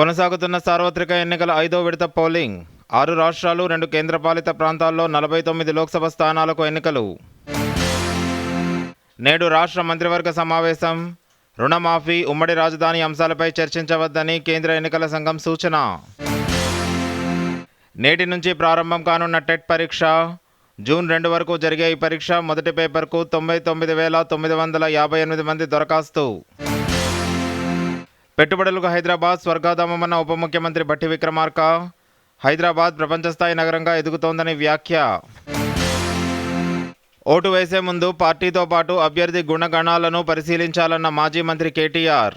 కొనసాగుతున్న సార్వత్రిక ఎన్నికల ఐదో విడత పోలింగ్. ఆరు రాష్ట్రాలు రెండు కేంద్రపాలిత ప్రాంతాల్లో నలభై తొమ్మిది లోక్సభ స్థానాలకు ఎన్నికలు. నేడు రాష్ట్ర మంత్రివర్గ సమావేశం. రుణమాఫీ ఉమ్మడి రాజధాని అంశాలపై చర్చించవద్దని కేంద్ర ఎన్నికల సంఘం సూచన. నేటి నుంచి ప్రారంభం కానున్న టెట్ పరీక్ష. జూన్ రెండు వరకు జరిగే ఈ పరీక్ష మొదటి పేపర్కు తొంభై తొమ్మిది వేల తొమ్మిది వందల యాభై ఎనిమిది మంది దరఖాస్తు. పెట్టుబడులకు హైదరాబాద్ స్వర్గాధామమన్న ఉప ముఖ్యమంత్రి భట్టి విక్రమార్క హైదరాబాద్ ప్రపంచస్థాయి నగరంగా ఎదుగుతోందని వ్యాఖ్య. ఓటు వేసే ముందు పార్టీతో పాటు అభ్యర్థి గుణగణాలను పరిశీలించాలన్న మాజీ మంత్రి కేటీఆర్.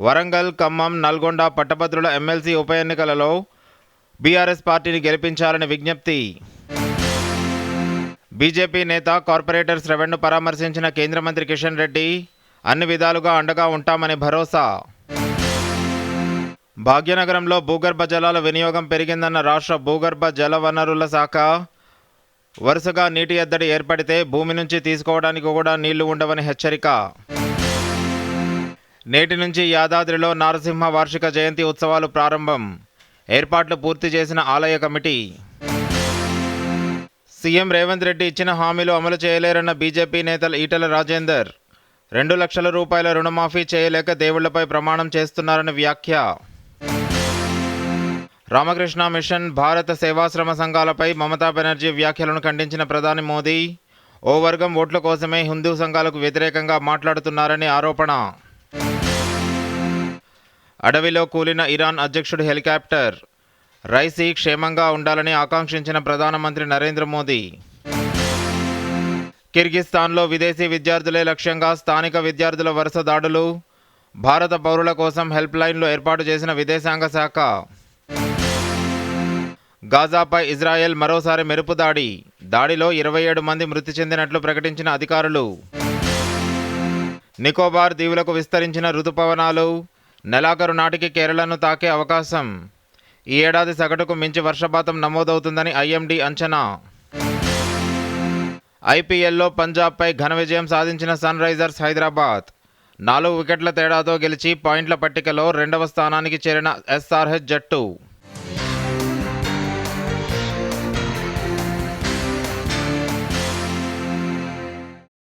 వరంగల్ ఖమ్మం నల్గొండ పట్టభద్రుల ఎమ్మెల్సీ ఉప ఎన్నికలలో బీఆర్ఎస్ పార్టీని గెలిపించాలని విజ్ఞప్తి. బీజేపీ నేత కార్పొరేటర్ శ్రవణ్ను పరామర్శించిన కేంద్ర మంత్రి కిషన్ రెడ్డి అన్ని విధాలుగా అండగా ఉంటామని భరోసా. భాగ్యనగరంలో భూగర్భ జలాల వినియోగం పెరిగిందన్న రాష్ట్ర భూగర్భ జల వనరుల శాఖ వరుసగా నీటి ఎద్దడి ఏర్పడితే భూమి నుంచి తీసుకోవడానికి కూడా నీళ్ళు ఉండవని హెచ్చరిక. నేటి నుంచి యాదాద్రిలో నారసింహ వార్షిక జయంతి ఉత్సవాలు ప్రారంభం. ఏర్పాట్లు పూర్తి చేసిన ఆలయ కమిటీ. సీఎం రేవంత్ రెడ్డి ఇచ్చిన హామీలు అమలు చేయలేరన్న బీజేపీ నేతలు ఈటల రాజేందర్. రెండు లక్షల రూపాయల రుణమాఫీ చేయలేక దేవుళ్ళపై ప్రమాణం చేస్తున్నారని వ్యాఖ్య. రామకృష్ణ మిషన్ భారత సేవాశ్రమ సంఘాలపై మమతా బెనర్జీ వ్యాఖ్యలను ఖండించిన ప్రధాని మోదీ ఓ వర్గం ఓట్ల కోసమే హిందూ సంఘాలకు వ్యతిరేకంగా మాట్లాడుతున్నారని ఆరోపణ. అడవిలో కూలిన ఇరాన్ అధ్యక్షుడు హెలికాప్టర్. రైసీ క్షేమంగా ఉండాలని ఆకాంక్షించిన ప్రధానమంత్రి నరేంద్ర మోదీ. కిర్గిస్తాన్లో విదేశీ విద్యార్థులే లక్ష్యంగా స్థానిక విద్యార్థుల వరుస దాడులు. భారత పౌరుల కోసం హెల్ప్ లైన్లు ఏర్పాటు చేసిన విదేశాంగ శాఖ. గాజాపై ఇజ్రాయెల్ మరోసారి మెరుపు దాడి. దాడిలో ఇరవై ఏడు మంది మృతి చెందినట్లు ప్రకటించిన అధికారులు. నికోబార్ దీవులకు విస్తరించిన రుతుపవనాలు నెలాఖరు నాటికి కేరళను తాకే అవకాశం. ఈ ఏడాది సగటుకు మించి వర్షపాతం నమోదవుతుందని ఐఎండీ అంచనా. ఐపీఎల్లో పంజాబ్పై ఘన విజయం సాధించిన సన్ రైజర్స్ హైదరాబాద్. నాలుగు వికెట్ల తేడాతో గెలిచి పాయింట్ల పట్టికలో రెండవ స్థానానికి చేరిన ఎస్ఆర్హెచ్ జట్టు.